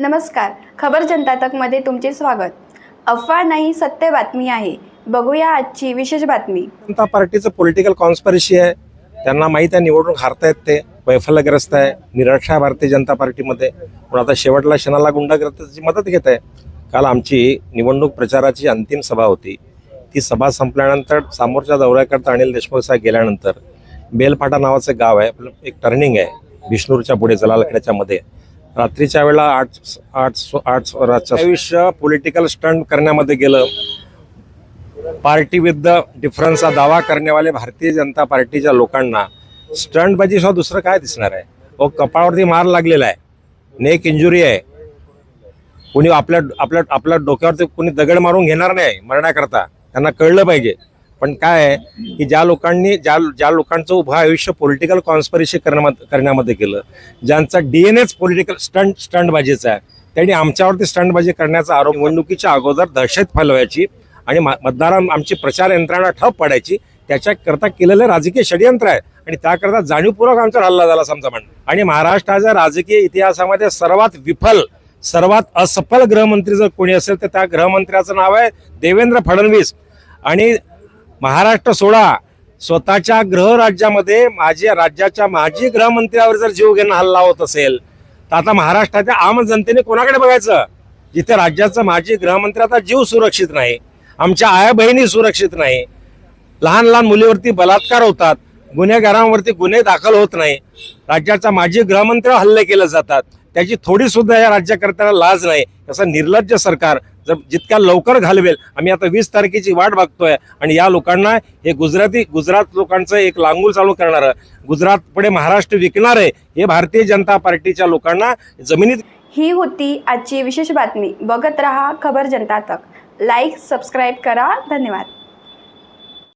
नमस्कार. खबर जनता तकमध्ये तुमचे स्वागत. अफवा नाही सत्य बातमी आहे. बघूया आजची विशेष बातमी. जनता पार्टीचं पॉलिटिकल कॉन्स्परसी आहे. त्यांना माहीत आहे निवडणूक हारतायत ते. वैफल्यग्रस्त आहे. निराशा आहे भारतीय जनता पार्टीमध्ये. पण आता शेवटला क्षणाला गुंडाग्रस्ताची मदत घेत आहे. काल आमची निवडणूक प्रचाराची अंतिम सभा होती. ती सभा संपल्यानंतर समोरच्या दौऱ्याकरता अनिल देशमुख साहेब गेल्यानंतर बेलपाटा नावाचं गाव आहे. एक टर्निंग आहे. विष्णूरच्या पुढे जलालखेड्याच्या मध्ये. रात्रीच्या वेळेला आठ आठ आठ रातचं आयुष्य पॉलिटिकल स्टंट करण्यामध्ये गेलं. पार्टी विथ डिफरन्सचा दावा करण्यावाले भारतीय जनता पार्टीच्या लोकांना स्टंटबाजी सुद्धा दुसरं काय दिसणार आहे? ओ कपाळावरती मार लागलेला आहे. नेक इंजुरी आहे. कुणी आपल्या आपल्या आपल्या डोक्यावरती कुणी दगड मारून घेणार नाही मरण्याकरता. त्यांना कळलं पाहिजे. पण काय आहे की ज्या लोकांनी ज्या ज्या लोकांचं उभं आयुष्य पॉलिटिकल कॉन्स्परेसी करण्यामध्ये करण्यामध्ये केलं ज्यांचा डीएनएच पॉलिटिकल स्टंट स्टंटबाजीचा आहे त्यांनी आमच्यावरती स्टंटबाजी करण्याचा आरोप निवडणुकीच्या अगोदर दहशत फैलवायची आणि मतदारां आमची प्रचार यंत्रणा ठप पडायची त्याच्याकरता केलेलं राजकीय षडयंत्र आहे आणि त्याकरता जाणीवपूर्वक आमचा हल्ला झाला समजा म्हणणं आणि महाराष्ट्राच्या राजकीय इतिहासामध्ये सर्वात विफल सर्वात असफल गृहमंत्री जर कोणी असेल तर त्या गृहमंत्र्याचं नाव आहे देवेंद्र फडणवीस. आणि महाराष्ट्र सोडा. स्वतःच्या गृहराज्यामध्ये माझ्या राज्याच्या माजी गृहमंत्र्यावर जर जीव घेणं हल्ला होत असेल तर आता महाराष्ट्राच्या आम जनतेने कोणाकडे बघायचं? जिथे राज्याचं माजी गृहमंत्री आता जीव सुरक्षित नाही आमच्या आया बहिणी सुरक्षित नाही लहान लहान मुलीवरती बलात्कार होतात गुन्हेगारांवरती गुन्हे दाखल होत नाही राज्याचा माजी गृहमंत्र्यावर हल्ले केले जातात त्याची थोडी सुद्धा या राज्यकर्त्याला लाज नाही असं निर्लज्ज सरकार जर जितक्या लवकर घालवेल आम्ही आता वीस तारखेची वाट बघतोय. आणि या लोकांना हे गुजराती गुजरात लोकांचं एक लांगूल चालू करणारं गुजरात पुढे महाराष्ट्र विकणार आहे हे भारतीय जनता पार्टीच्या लोकांना जमिनीत ही होती आजची विशेष बातमी. बघत रहा खबर जनता तक. लाईक सबस्क्राईब करा. धन्यवाद.